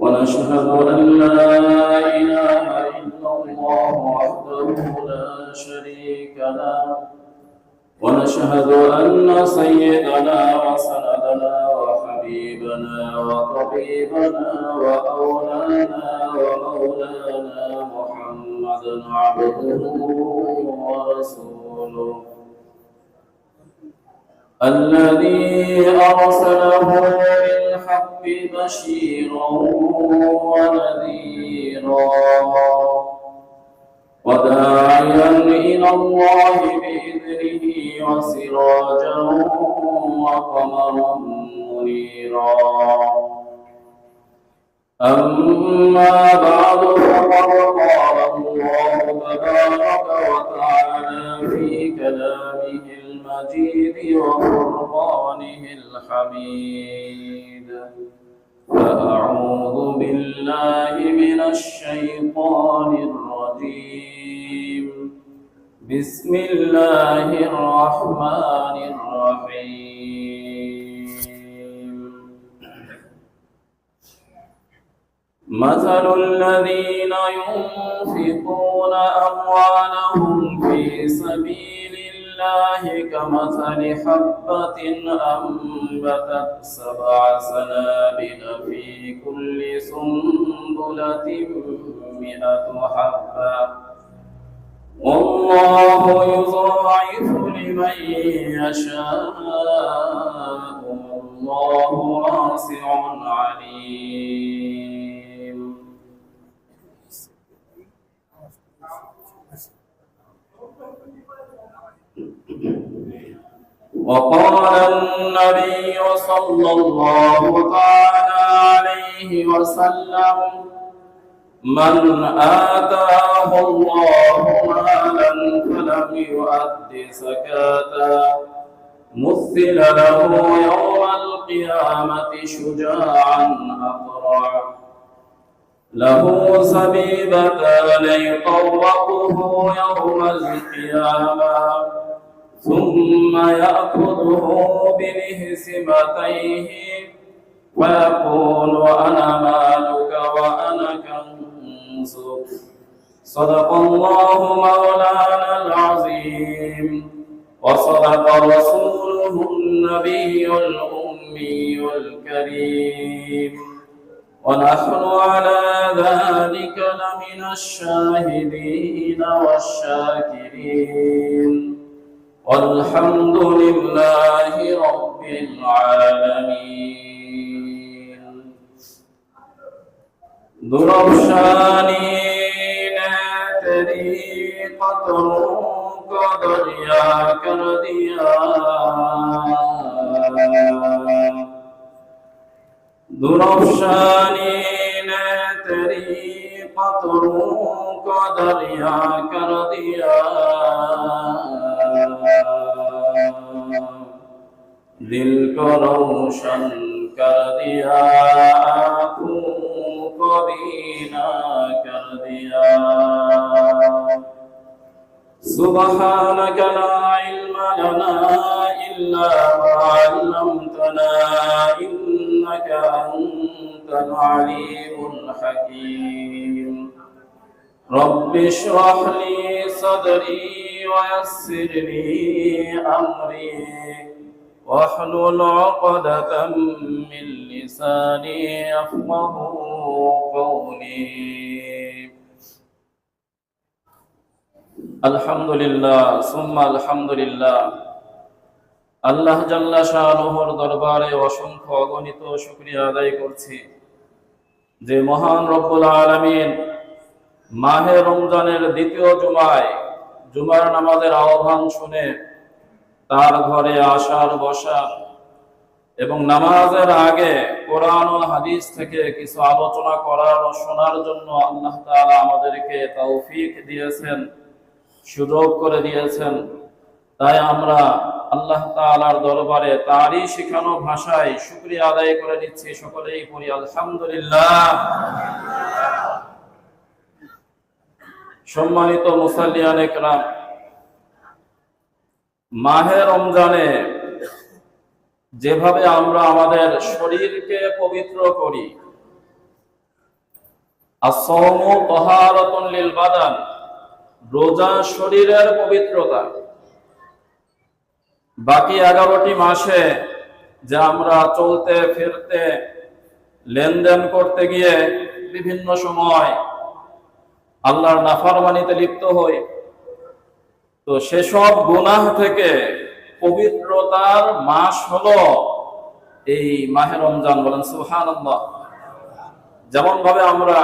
ونشهد أن لا إله إلا الله وحده لا شريك له. ونشهد أن سيدنا وسندنا وحبيبنا وطبيبنا وأولانا ومولانا محمدا عبده ورسوله. الذي أرسله بالحق بشيرا ونذيرا وداعيا إلى الله بإذنه وسراجا وقمرا منيرا. أما بعد فقد قال الله تبارك وتعالى في كلامه المجيد وفرقانه الحميد. فأعوذ بالله من الشيطان الرجيم. بسم الله الرحمن الرحيم. مثل الذين ينفقون أموالهم في سبيل الله كمثل حبة أنبتت سبع سنابل في كل سنبلة مئة حبة. والله يضاعف لمن يشاء. والله واسع عليم. وقال النبي صلى الله تعالى عليه وسلم من آتاه الله مالا فلم يؤد زكاة مثل له يوم القيامة شجاعا أقرع. له زبيبتان يطوقه يوم القيامة. ثم يأخذه بلهسمتيه ويقول أنا مالك وأنا كنزك صدق الله مولانا العظيم وصدق رسوله النبي الأمي الكريم ونحن على ذلك لمن الشاهدين والشاكرين الحمد لله رب العالمين درفشاني طريقة قدر يا كرديا درفشاني طريقة قدر يا كرديا দিল করৌশন কর দিয়া তু কবিনা কর দিয়া سبحانك لا علم لنا إلا ما علمتنا إنك أنت العليم الحكيم. رب اشرح لي صدري ويسر لي أمري واحلل عقدة من لساني يفقه قولي আলহামদুলিল্লাহ সুম্মা আলহামদুলিল্লাহ আল্লাহ জাল্লা শাহর দরবারে অসংখ্য অগণিত শুক্রিয়া আদায় করছি যে মহান রব্বুল আলমিন মাহে রমজানের দ্বিতীয় জুমায় জুমার নামাজের আহ্বান শুনে তার ঘরে আসার বসা এবং নামাজের আগে কোরআন ও হাদিস থেকে কিছু আলোচনা করার ও শোনার জন্য আল্লাহ তাআলা আমাদেরকে তৌফিক দিয়েছেন, সুযোগ করে দিয়েছেন। তাই আমরা আল্লাহ তাআলার দরবারে তারই শেখানো ভাষায় শুকরিয়া আদায় করে নিচ্ছি। সকলেই পড়ি আলহামদুলিল্লাহ। সম্মানিত মুসাল্লিয়ান একরাম, মাহে রমজানে যেভাবে আমরা আমাদের শরীরকে পবিত্র করি বাদান, রোজা শরীরের পবিত্রতা। বাকি এগারোটি মাসে যে আমরা চলতে, ফিরতে, লেনদেন করতে গিয়ে বিভিন্ন সময় আল্লাহর নাফরমানিতে লিপ্ত হই তো সেসব গুনাহ থেকে পবিত্রতার মাস হলো এই মাহে রমজান, বলেন সুহান যেমন ভাবে আমরা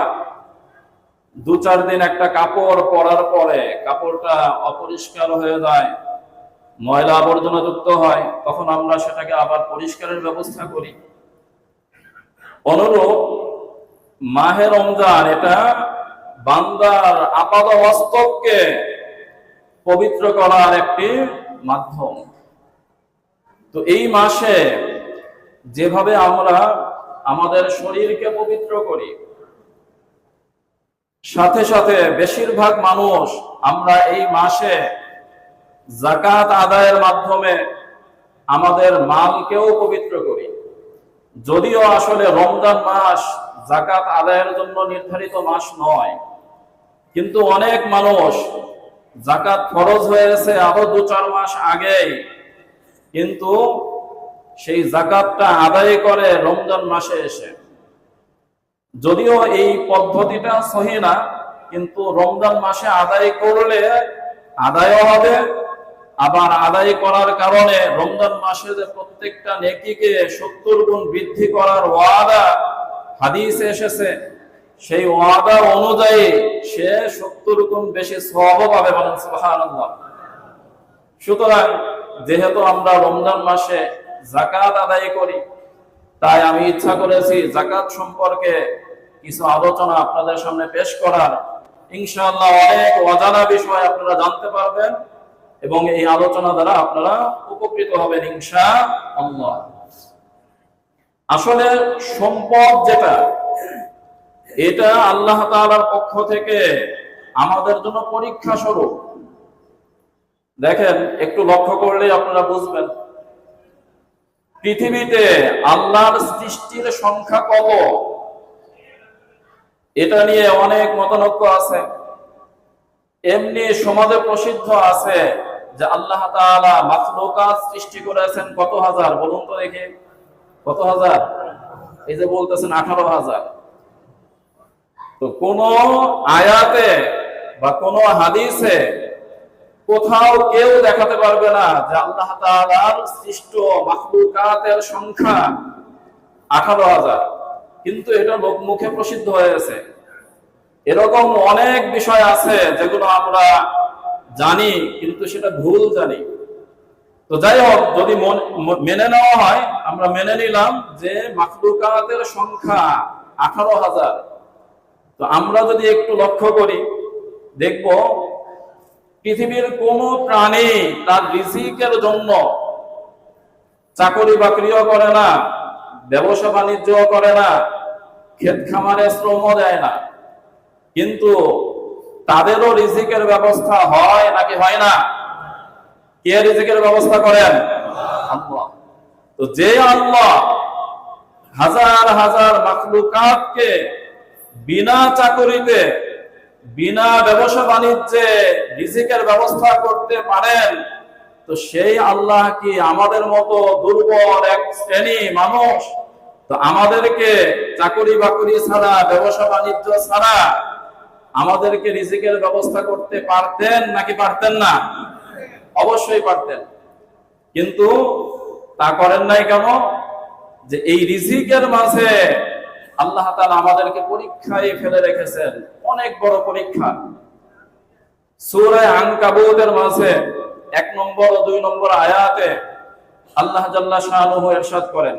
দু চার দিন একটা কাপড় পরার পরে কাপড়টা অপরিষ্কার হয়ে যায়, ময়লা আবর্জনা যুক্ত হয়, তখন আমরা সেটাকে আবার পরিষ্কারের ব্যবস্থা করি। অনুরূপ মাহে রমজান এটা বান্দার আপাদ বাস্তবকে পবিত্র করার একটি মাধ্যম। তো এই মাসে যেভাবে আমরা আমাদের শরীরকে পবিত্র করি, সাথে সাথে বেশিরভাগ মানুষ আমরা এই মাসে জাকাত আদায়ের মাধ্যমে আমাদের মালকেও পবিত্র করি। যদিও আসলে রমজান মাস জাকাত আদায়ের জন্য নির্ধারিত মাস নয় কিন্তু অনেক মানুষ জাকাত ফরজ হয়েছে আরও দু চার মাস আগেই। কিন্তু সেই জাকাতটা আদায় করে রমজান মাসে এসে। যদিও এই পদ্ধতিটা সহি না, কিন্তু রমজান মাসে আদায় করলে আদায়ও হবে, আবার আদায় করার কারণে রমজান মাসে যে প্রত্যেকটা নেকিকে সত্তর গুণ বৃদ্ধি করার ওয়াদা হাদিস এসেছে। সেই ওয়াদা অনুযায়ী সে সত্তর গুণ বেশি সব পাবে বলেন সুতরাং যেহেতু আমরা রমজান মাসে জাকাত আদায় করি, তাই আমি ইচ্ছা করেছি জাকাত সম্পর্কে কিছু আলোচনা আপনাদের সামনে পেশ করার। ইনশাআল্লাহ অনেক অজানা বিষয় আপনারা জানতে পারবেন এবং এই আলোচনা দ্বারা আপনারা উপকৃত হবেন ইনশা আল্লাহ আসলে সম্পদ যেটা এটা আল্লাহ তাআলার পক্ষ থেকে আমাদের জন্য পরীক্ষা স্বরূপ। দেখেন, একটু লক্ষ্য করলে আপনারা বুঝবেন। পৃথিবীতে আল্লাহর সৃষ্টির সংখ্যা কত? এটা নিয়ে অনেক মতনৈক্য আছে। এমনি সমাজে প্রসিদ্ধ আছে যে আল্লাহ তাআলা সৃষ্টি করেছেন কত হাজার? বলুন তো দেখি। কত হাজার? এই যে বলতেছেন আঠারো হাজার। তো কোন আয়াতে বা কোন হাদিসে কোথাও কেউ দেখাতে পারবে না যে আল্লাহ সৃষ্ট মাখলুকাতের সংখ্যা আঠারো হাজার। কিন্তু এটা লোক মুখে প্রসিদ্ধ হয়েছে। এরকম অনেক বিষয় আছে যেগুলো আমরা জানি, কিন্তু সেটা ভুল জানি। তো যাই হোক, যদি মেনে নেওয়া হয়, আমরা মেনে নিলাম যে মাখলুকাতের সংখ্যা আঠারো হাজার। তো আমরা যদি একটু লক্ষ্য করি, দেখব পৃথিবীর কোন প্রাণী তার রিজিকের জন্য চাকরি বাকরিও করে না, ব্যবসা বাণিজ্য করে না, ক্ষেত খামারে শ্রমও দেয় না। কিন্তু তাদেরও রিজিকের ব্যবস্থা হয় নাকি হয় না? কে রিজিকের ব্যবস্থা করেন? তো যে আল্লাহ হাজার হাজার মাখলুকাতকে বিনা চাকরিতে, বিনা ব্যবসা বাণিজ্যে রিজিকের ব্যবস্থা করতে পারেন, তো সেই আল্লাহ কি আমাদের মতো দুর্বল এক শ্রেণি মানুষ? তো আমাদেরকে চাকরি বাকরি ছাড়া, ব্যবসা বাণিজ্য ছাড়া আমাদেরকে রিজিকের ব্যবস্থা করতে পারতেন নাকি পারতেন না? অবশ্যই পারতেন। কিন্তু তা করেন নাই কেন? যে এই রিজিকের মাঝে আল্লাহ তালা আমাদেরকে পরীক্ষায় ফেলে রেখেছেন। অনেক বড় পরীক্ষা। আনকাবুতের মাঝে এক নম্বর ও দুই নম্বর আয়াতে আল্লাহ জাল্লা এরশাদ করেন।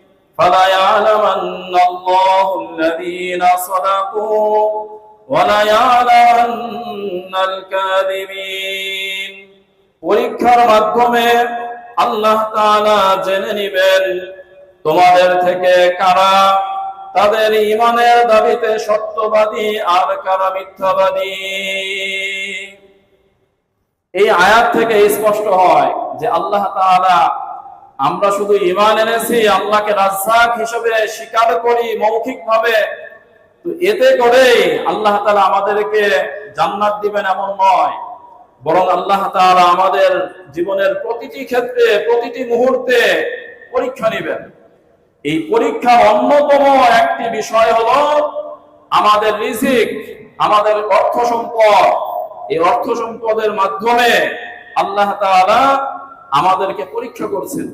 فلا يعلمن الله الذين صدقوا ولا يعلمن الكاذبين পরীক্ষার মাধ্যমে আল্লাহ তাআলা জেনে নেবেন তোমাদের থেকে কারা তাদের ইমানের দাবিতে সত্যবাদী আর কারা মিথ্যাবাদী এই আয়াত থেকে স্পষ্ট হয় যে আল্লাহ তাআলা আমরা শুধু ইমান এনেছি, আল্লাহকে রাজ্জাক হিসেবে স্বীকার করি মৌখিক ভাবে এতে করে আল্লাহ তাআলা আমাদেরকে জান্নাত দিবেন এমন নয়। বরং আল্লাহ তাআলা আমাদের জীবনের প্রতিটি ক্ষেত্রে, প্রতিটি মুহূর্তে পরীক্ষা নেবেন। এই পরীক্ষার অন্যতম একটি বিষয় হলো আমাদের রিজিক, আমাদের অর্থ সম্পদ। এই অর্থ সম্পদের মাধ্যমে আল্লাহ তাআলা আমাদেরকে পরীক্ষা করছেন।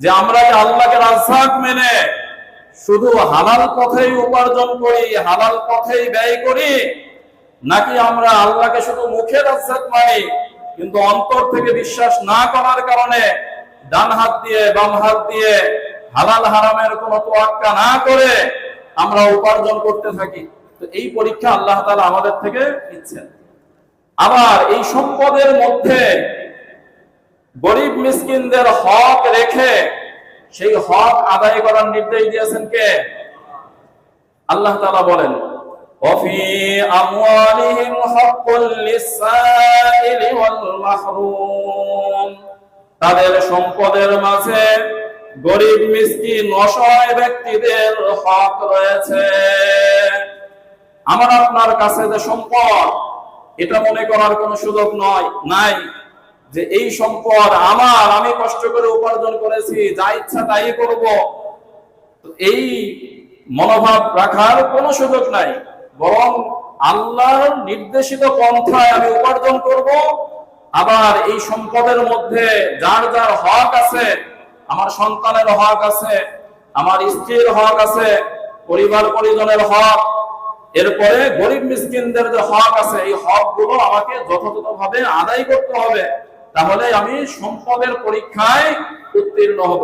যে আমরা যে আল্লাহকে রাজ্জাক মেনে শুধু হালাল পথেই উপার্জন করি, হালাল পথেই ব্যয় করি, নাকি আমরা আল্লাহকে শুধু মুখে রাজ্জাক মানি, কিন্তু অন্তর থেকে বিশ্বাস না করার কারণে ডান হাত দিয়ে, বাম হাত দিয়ে হালাল হারামের কোনো তোয়াক্কা না করে আমরা উপার্জন করতে থাকি? তো এই পরীক্ষা আল্লাহ তালা আমাদের থেকে নিচ্ছেন। আবার এই সম্পদের মধ্যে গরিব মিসকিনদের হক রেখে সেই হক আদায় করার নির্দেশ দিয়েছেন কে আল্লাহ তাআলা বলেন وفي أموالهم حق للسائل والمحروم তাদের সম্পদের মাঝে গরিব মিসকিন অসহায় ব্যক্তিদের হক রয়েছে আমার আপনার কাছে যে সম্পদ এটা মনে করার কোনো সুযোগ নয় নাই যে এই সম্পদ আমার, আমি কষ্ট করে উপার্জন করেছি, যা ইচ্ছা তাই করব। এই মনোভাব রাখার কোনো সুযোগ নাই। বরং আল্লাহর নির্দেশিত পন্থায় আমি উপার্জন করব। আবার এই সম্পদের মধ্যে যার যার হক আছে, আমার সন্তানের হক আছে, আমার স্ত্রীর হক আছে, পরিবার পরিজনের হক, এরপরে গরিব মিসকিনদের যে হক আছে, এই হকগুলো আমাকে যথাযথভাবে আদায় করতে হবে। তাহলে আমি সম্পদের পরীক্ষায় উত্তীর্ণ হব।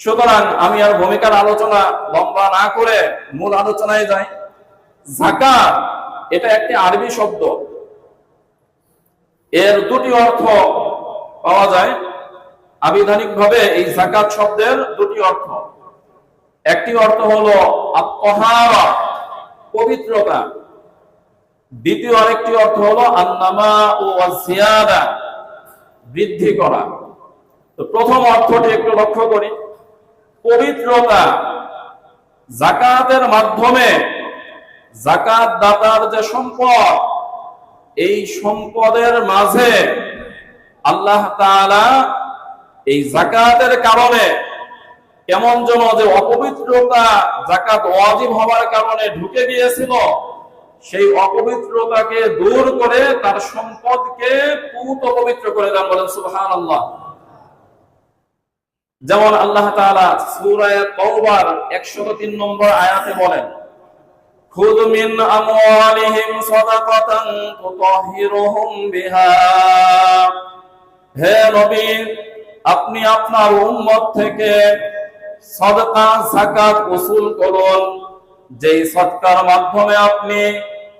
সুতরাং আমি আর ভূমিকার আলোচনা লম্বা না করে মূল আলোচনায় যাই। জাকাত, এটা একটি আরবি শব্দ। এর দুটি অর্থ পাওয়া যায়। আবিধানিক ভাবে এই জাকাত শব্দের দুটি অর্থ। একটি অর্থ হলো আত্মহারা পবিত্রতা। দ্বিতীয় আরেকটি অর্থ হলো আন্নামা ও জিয়াদা বৃদ্ধি করা। তো প্রথম অর্থটি একটু লক্ষ্য করি। পবিত্রতা জাকাতের মাধ্যমে জাকাত দাতার যে সম্পদ, এই সম্পদের মাঝে আল্লাহ তাআলা এই জাকাতের কারণে কেমন যেন যে অপবিত্রতা জাকাত ওয়াজিব হওয়ার কারণে ঢুকে গিয়েছিল সেই অপবিত্রতাকে দূর করে তার সম্পদকে পুত পবিত্র করে দেন বলেন সুবহান আল্লাহ যেমন আল্লাহ তাআলা সূরা তাওবার 103 নম্বর আয়াতে বলেন, খুদ মিন আমওয়ালিহিম সাদাকাতান তুতাহিরুহুম বিহা। হে নবী, আপনি আপনার উম্মত থেকে সদকা, যাকাত উসুল করুন। যেই সৎকার মাধ্যমে আপনি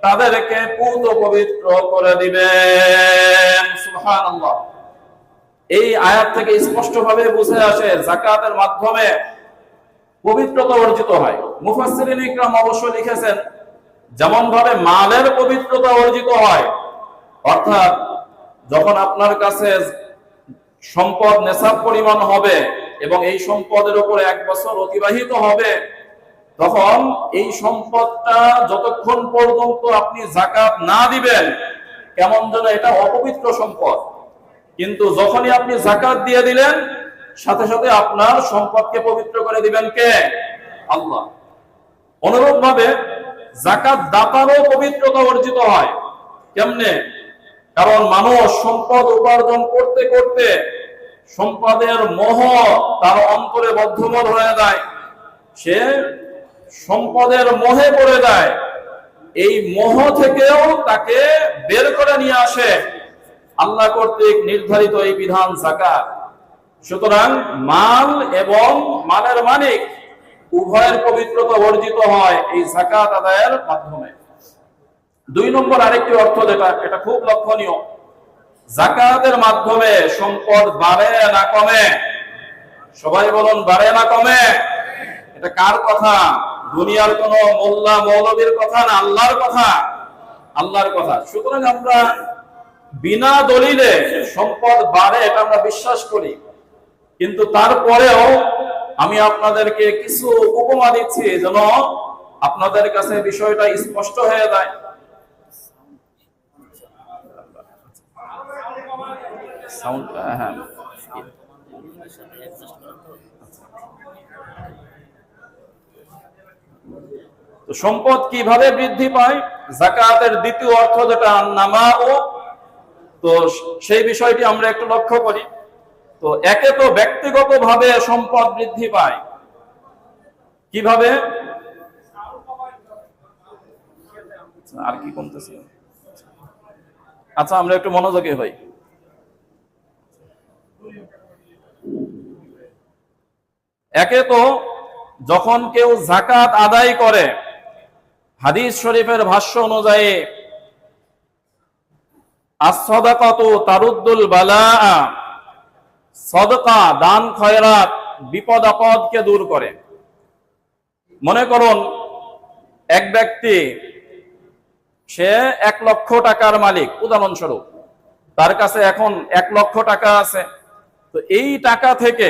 তাদেরকে পুত পবিত্র করে দিবেন। সুবহানাল্লাহ। এই আয়াত থেকে স্পষ্টভাবে বুঝে আসে জাকাতের মাধ্যমে পবিত্রতা অর্জিত হয়। মুফাসসিরিন ইকরাম অবশ্য লিখেছেন যেমন ভাবে মালের পবিত্রতা অর্জিত হয়, অর্থাৎ যখন আপনার কাছে সম্পদ নেশাব পরিমাণ হবে এবং এই সম্পদের উপরে এক বছর অতিবাহিত হবে তখন এই সম্পদটা যতক্ষণ পর্যন্ত আপনি জাকাত না দিবেন, কেমন যেন এটা অপবিত্র সম্পদ। কিন্তু যখনই আপনি জাকাত দিয়ে দিলেন, সাথে সাথে আপনার সম্পদকে পবিত্র করে দিবেন কে? আল্লাহ। অনুরূপ ভাবে জাকাত দাতারও পবিত্রতা অর্জিত হয়। কেমনে? কারণ মানুষ সম্পদ উপার্জন করতে করতে সম্পদের মোহ তার অন্তরে বদ্ধমূল হয়ে যায়। সে সম্পদের মোহে পড়ে যায়। এই মোহ থেকেও তাকে বের করে নিয়ে আসে। আল্লাহ কর্তৃক নির্ধারিত এই বিধান জাকাত সুতরাং মাল এবং মালের মালিক উভয়ের পবিত্রতা অর্জিত হয় এই জাকাত আদায়ের মাধ্যমে। দুই নম্বর আরেকটি অর্থ যেটা, এটা খুব লক্ষণীয়। জাকাতের মাধ্যমে সম্পদ বাড়ে না কমে? সবাই বলুন, বাড়ে না কমে? এটা কার কথা? দুনিয়ার কোন মোল্লা মৌলবীর কথা না, আল্লাহর কথা আল্লাহর কথা। সুতরাং আমরা বিনা দলিলে সম্পদ বাড়ে, এটা আমরা বিশ্বাস করি। কিন্তু তারপরেও আমি আপনাদেরকে কিছু উপমা দিচ্ছি যেন আপনাদের কাছে বিষয়টা স্পষ্ট হয়ে যায়। সাউন্ড হ্যাঁ সম্পদ কীভাবে বৃদ্ধি পায়? জাকাতের দ্বিতীয় অর্থ যেটা নামা ও তো সেই বিষয়টি আমরা একটু লক্ষ্য করি। তো একে তো ব্যক্তিগত ভাবে সম্পদ বৃদ্ধি পায়। কীভাবে? আর কি কমতেছে? আচ্ছা আমরা একটু মনোযোগী হই। একে তো যখন কেউ জাকাত আদায় করে হাদিস শরীফের ভাষ্য অনুযায়ী আসদাকাত তারুদ্দুল বালা সদকা, দান, খয়রাত, বিপদ আপদকে দূর করে। মনে করুন, এক ব্যক্তি, সে এক লক্ষ টাকার মালিক, উদাহরণস্বরূপ, তার কাছে এখন এক লক্ষ টাকা আছে। তো এই টাকা থেকে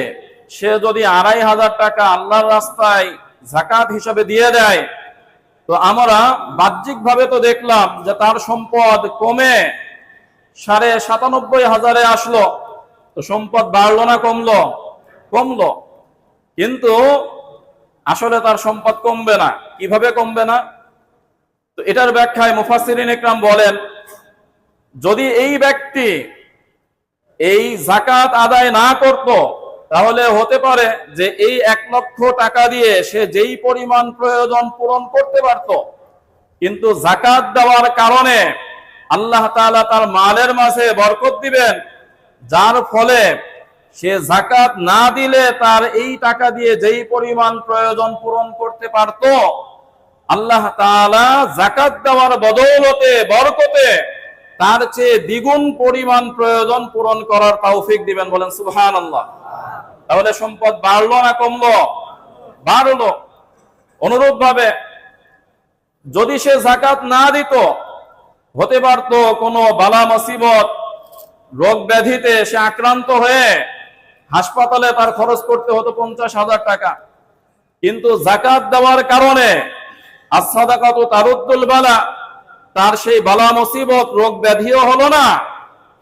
সে যদি আড়াই হাজার টাকা আল্লাহর রাস্তায় জাকাত হিসাবে দিয়ে দেয় তো আমরা বাহ্যিক ভাবে তো দেখলাম যে তার সম্পদ কমে সাড়ে সাতানব্বই হাজারে আসলো। তো সম্পদ বাড়লো না, কমলো? কমলো। কিন্তু আসলে তার সম্পদ কমবে না। কীভাবে কমবে না? তো এটার ব্যাখ্যায় মুফাসিরিন একরাম বলেন, যদি এই ব্যক্তি এই জাকাত আদায় না করত তাহলে হতে পারে যে এই এক লক্ষ টাকা দিয়ে সে যেই পরিমাণ প্রয়োজন পূরণ করতে পারত, কিন্তু জাকাত দেওয়ার কারণে আল্লাহ তাআলা তার মালের মাঝে বরকত দিবেন, যার ফলে সে জাকাত না দিলে তার এই টাকা দিয়ে যেই পরিমাণ প্রয়োজন পূরণ করতে পারত, আল্লাহ তাআলা জাকাত দেওয়ার বদৌলতে, বরকতে তার চেয়ে দ্বিগুণ পরিমাণ প্রয়োজন পূরণ করার তৌফিক দিবেন বলেন, সুবহানাল্লাহ। তাহলে সম্পদ বাড়লো না কমলো? বাড়লো। অনুরূপ ভাবে যদি সে জাকাত না দিত, হতে পারত কোনো বালা মুসিবত, রোগ ব্যাধিতে সে আক্রান্ত হয়ে হাসপাতালে তার খরচ করতে হতো পঞ্চাশ হাজার টাকা। কিন্তু জাকাত দেওয়ার কারণে আসাদাকাত তারুদ্দুল বালা তার সেই বালা মুসিবত, রোগ ব্যাধিও হলো না।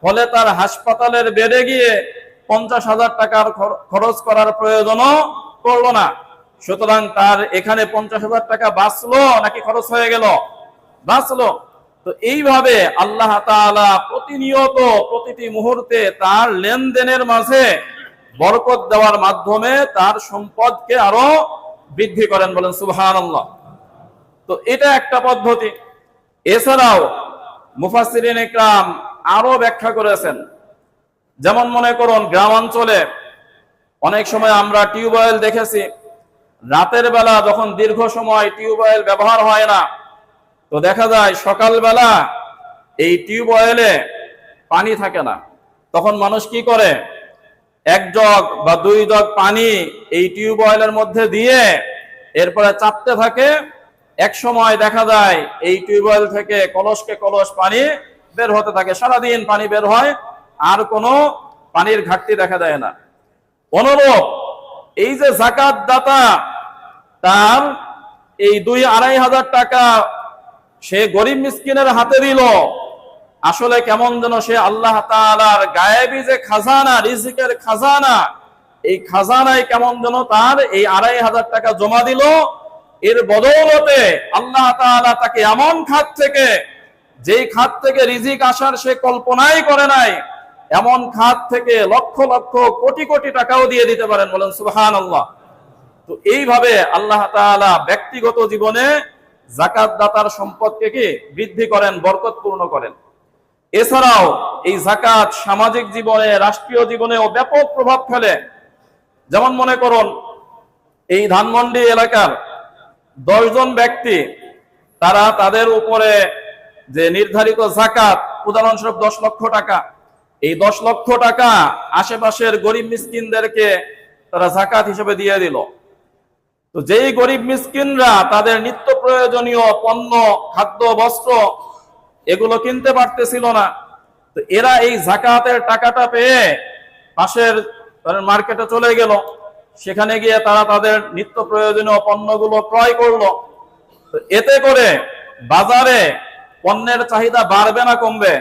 ফলে তার হাসপাতালের বেডে গিয়ে পঞ্চাশ হাজার টাকার খর- খরচ করার প্রয়োজনও পড়ল না। সুতরাং তার এখানে পঞ্চাশ হাজার টাকা বাঁচলো নাকি খরচ হয়ে গেল? বাঁচলো। তো এইভাবে আল্লাহ প্রতিনিয়ত প্রতিটি মুহূর্তে তার লেনদেনের মাঝে বরকত দেওয়ার মাধ্যমে তার সম্পদকে আরও বৃদ্ধি করেন বলেন, সুবহানাল্লাহ। তো এটা একটা পদ্ধতি। এছাড়াও মুফাসিরিন ইকরাম আরও ব্যাখ্যা করেছেন। যেমন মনে করুন, গ্রামাঞ্চলে অনেক সময় আমরা টিউবওয়েল দেখেছি। রাতের বেলা যখন দীর্ঘ সময় টিউবওয়েল ব্যবহার হয় না, তো দেখা যায় সকালবেলা এই টিউবওয়েলে পানি থাকে না। তখন মানুষ কি করে? এক জগ বা দুই জগ পানি এই টিউবওয়েলের মধ্যে দিয়ে এরপরে চাপতে থাকে এক সময় দেখা যায় এই টিউবওয়েল থেকে কলসকে কলস পানি বের হতে থাকে, সারাদিন পানি বের হয়, আর কোনো পানির ঘাটতি দেখা যায় না। অনুরূপ এই যে জাকাত দাতা তার এই দুই আড়াই হাজার টাকা সে গরিব মিসকিনের হাতে দিল। আসলে কেমন যেন সে আল্লাহ তাআলার গায়েবী যে খাজানা, রিজিকের খাজানা, এই খাজানায় কেমন যেন তার এই আড়াই হাজার টাকা জমা দিল। এর বদৌলতে আল্লাহ তাকে এমন খাত থেকে, যেই খাত থেকে রিজিক আসার সে কল্পনাই করে নাই, এমন খাত থেকে লক্ষ লক্ষ কোটি কোটি টাকাও দিয়ে দিতে পারেন বলেন সুহান আল্লাহ তো এইভাবে আল্লাহ তাআলা ব্যক্তিগত জীবনে জাকাত দাতার সম্পদকে কি বৃদ্ধি করেন, বরকতপূর্ণ করেন। এছাড়াও এই জাকাত সামাজিক জীবনে, রাষ্ট্রীয় জীবনেও ব্যাপক প্রভাব ফেলে। যেমন মনে করুন, এই ধানমন্ডি এলাকার দশজন ব্যক্তি, তারা তাদের উপরে যে নির্ধারিত জাকাত উদাহরণস্বরূপ দশ লক্ষ টাকা, এই দশ লক্ষ টাকা আশেপাশের গরিব মিসকিনদেরকে তারা জাকাত হিসেবে দিয়ে দিল। তো যেই গরিব মিসকিনরা তাদের নিত্য প্রয়োজনীয় পণ্য, খাদ্য, বস্ত্র, এগুলো কিনতে পারতেছিল না, তো এরা এই জাকাতের টাকাটা পেয়ে পাশের মার্কেটে চলে গেল। সেখানে গিয়ে তারা তাদের নিত্য প্রয়োজনীয় পণ্যগুলো ক্রয় করল। এতে করে বাজারে পণ্যের চাহিদা বাড়বে না কমবে?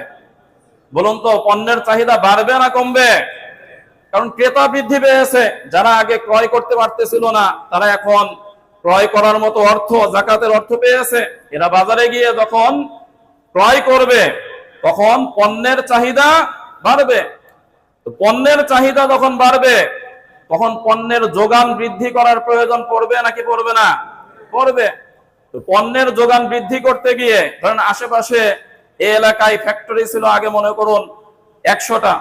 বলুন তো, পণ্যের চাহিদা বাড়বে না কমবে? কারণ ক্রেতা বৃদ্ধি পেয়েছে, যারা আগে ক্রয় করতে পারতেছিল না, তারা এখন ক্রয় করার মতো অর্থ, জাকাতের অর্থ পেয়েছে। এরা বাজারে গিয়ে যখন ক্রয় করবে, তখন পণ্যের চাহিদা বাড়বে। পণ্যের চাহিদা যখন বাড়বে তখন পণ্যের যোগান বৃদ্ধি করার প্রয়োজন পড়বে নাকি পড়বে না? পড়বে। পণ্যের যোগান বৃদ্ধি করতে গিয়ে, ধরেন আশেপাশে এই এলাকায় ফ্যাক্টরি ছিল আগে মনে করুন একশোটা।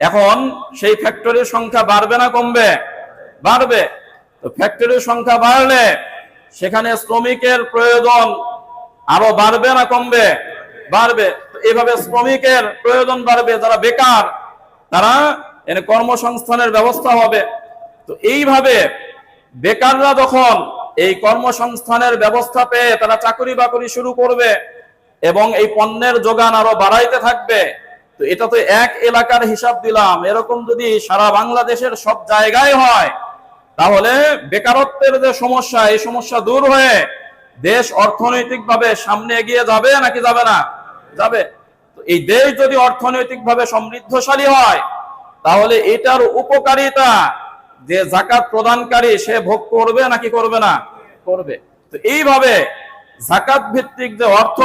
এখন সেই ফ্যাক্টরির সংখ্যা বাড়বে না কমবে? বাড়বে। তো ফ্যাক্টরির সংখ্যা বাড়লে সেখানে শ্রমিকের প্রয়োজন আরও বাড়বে না কমবে? বাড়বে। তো এইভাবে শ্রমিকের প্রয়োজন বাড়বে, যারা বেকার, তারা কর্মসংস্থানের ব্যবস্থা হবে। তো এইভাবে বেকাররা যখন এই কর্মসংস্থানের ব্যবস্থা পেয়ে তারা চাকরি বাকরি শুরু করবে এবং এই পণ্যের যোগান আরও বাড়াইতে থাকবে, তো এটা তো এক এলাকার হিসাব দিলাম। এরকম যদি সারা বাংলাদেশের সব জায়গায় হয়, তাহলে বেকারত্বের যে সমস্যা, এই সমস্যা দূর হয়ে দেশ অর্থনৈতিকভাবে সামনে এগিয়ে যাবে নাকি যাবে না? যাবে। এই দেশ যদি অর্থনৈতিকভাবে সমৃদ্ধশালী হয়, তাহলে এটার উপকারিতা যে জাকাত প্রদানকারী সে ভোগ করবে নাকি করবে না? করবে। তো এইভাবে জাকাত ভিত্তিক যে অর্থ